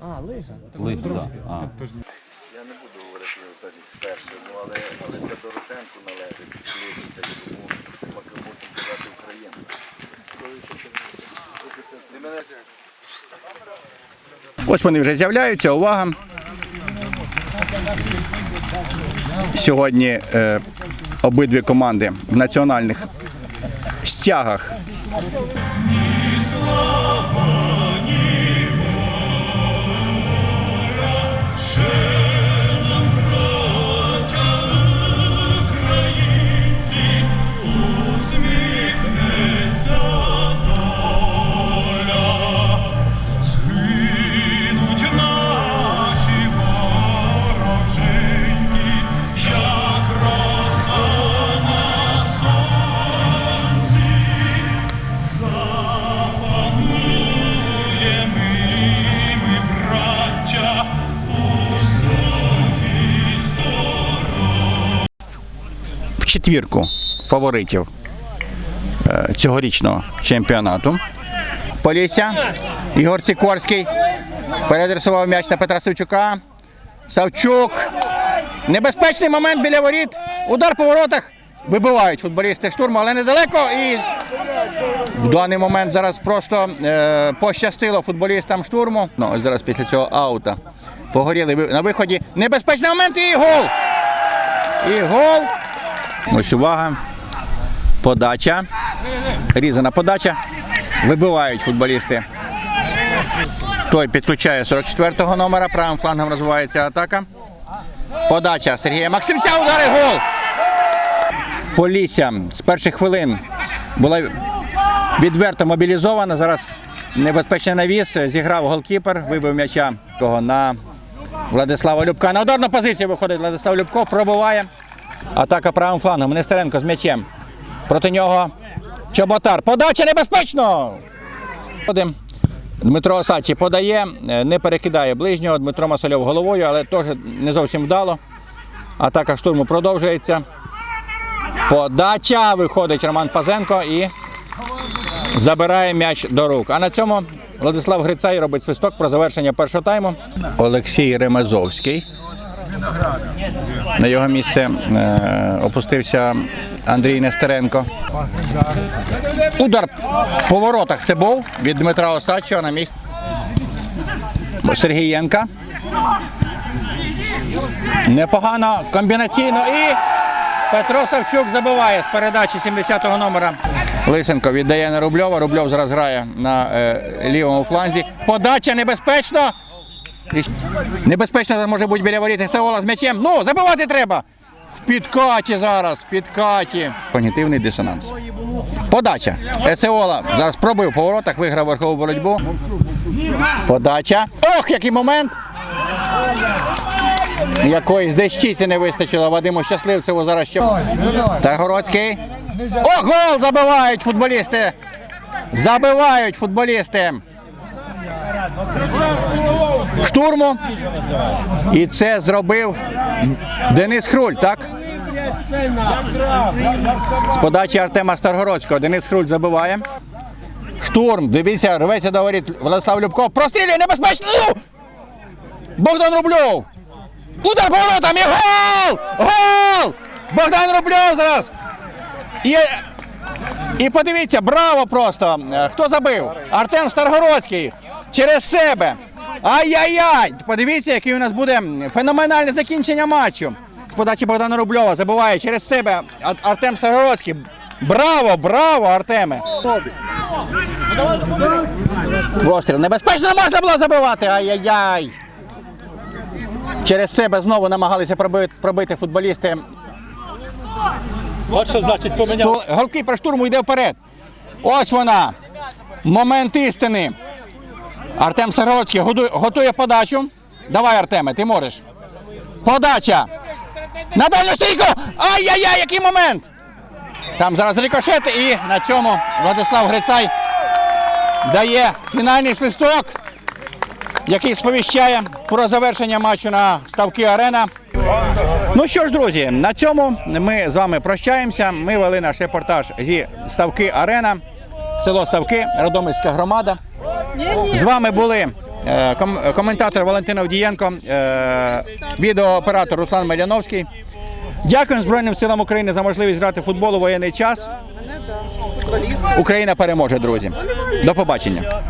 А, лижа. Лип, да. А. Я не буду говорити так перше, ну, але, але це Дорошенку належить, хлопця, тому ми мусимо казати Україну. Ось вони вже з'являються. Увага! Сьогодні е, обидві команди в національних стягах. oh четвірку фаворитів е, цьогорічного чемпіонату. Полісся. Ігор Сікорський. Переадресував м'яч на Петра Савчука. Савчук. Небезпечний момент біля воріт. Удар по воротах. Вибивають футболісти штурму, але недалеко. І в даний момент зараз просто е, пощастило футболістам штурму. Ну, ось зараз після цього аута. Погоріли на виході. Небезпечний момент і гол. І гол. Ось увага. Подача. Різана подача. Вибивають футболісти. Той підключає 44-го номера. Правим флангом розвивається атака. Подача Сергія Максимця. Удари гол. Полісся з перших хвилин була відверто мобілізована. Зараз небезпечний навіс. Зіграв голкіпер, вибив м'яча того на Владислава Любка. На ударну позицію виходить Владислав Любко, пробиває. Атака правим флангом. Нестеренко з м'ячем. Проти нього Чоботар. Подача небезпечно. Дмитро Осадчий подає, е, не перекидає ближнього. Дмитро Масольов головою, але теж не зовсім вдало. Атака штурму продовжується. Подача. Виходить Роман Пазенко і забирає м'яч до рук. А на цьому Владислав Грицай робить свисток про завершення першого тайму. Олексій Ремезовський. На його місце е, опустився Андрій Нестеренко. Удар по воротах це був від Дмитра Осадчого на місці Сергієнка. Непогано комбінаційно і Петро Савчук забиває з передачі 70-го номера. Лисенко віддає на Рубльова. Рубльов зараз грає на е, лівому фланзі. Подача небезпечно. Небезпечно може бути біля воріт Сеола з м'ячем. Ну, забивати треба. В підкаті зараз, в підкаті. Когнітивний дисонанс. Подача. Есеола зараз пробив по воротах, виграв верхову боротьбу. Подача. Ох, який момент! Якоїсь дещиці не вистачило Вадиму Щасливцеву зараз ще. Тагородський. О, гол забивають футболісти! Забивають футболісти. Штурму. І це зробив Денис Хруль, так? З подачі Артема Старгородського. Денис Хруль забиває. Штурм. Дивіться, рветься до воріт Владислав Любков. Прострілює небезпечно. Ну! Богдан Рубльов. Удар по воротам і гол! Гол! Богдан Рубльов зараз. І, і подивіться, браво просто. Хто забив? Артем Старгородський. Через себе. Ай-яй-яй! Подивіться, який у нас буде феноменальне закінчення матчу. З подачі Богдана Рубльова забиває через себе Артем Старгородський. Браво, браво, Артеме! Простріл. Небезпечно можна було забивати. Ай-яй-яй. Через себе знову намагалися пробити, пробити футболісти. От що значить поміняв. Голкіпер штурму йде вперед. Ось вона. Момент істини. Артем готує, готує подачу. Давай, Артеме, ти можеш. Подача. На дальню стійку! Ай-яй-яй, який момент! Там зараз рикошет і на цьому Владислав Грицай дає фінальний свисток, який сповіщає про завершення матчу на ставки Арена. Ну що ж, друзі, на цьому ми з вами прощаємося. Ми вели наш репортаж зі ставки Арена, село Ставки, Радомирська громада. З вами були е, ком- коментатор Валентин Авдієнко, е, відеооператор Руслан Меляновський. Дякуємо Збройним силам України за можливість грати в футбол у воєнний час. Україна переможе, друзі. До побачення.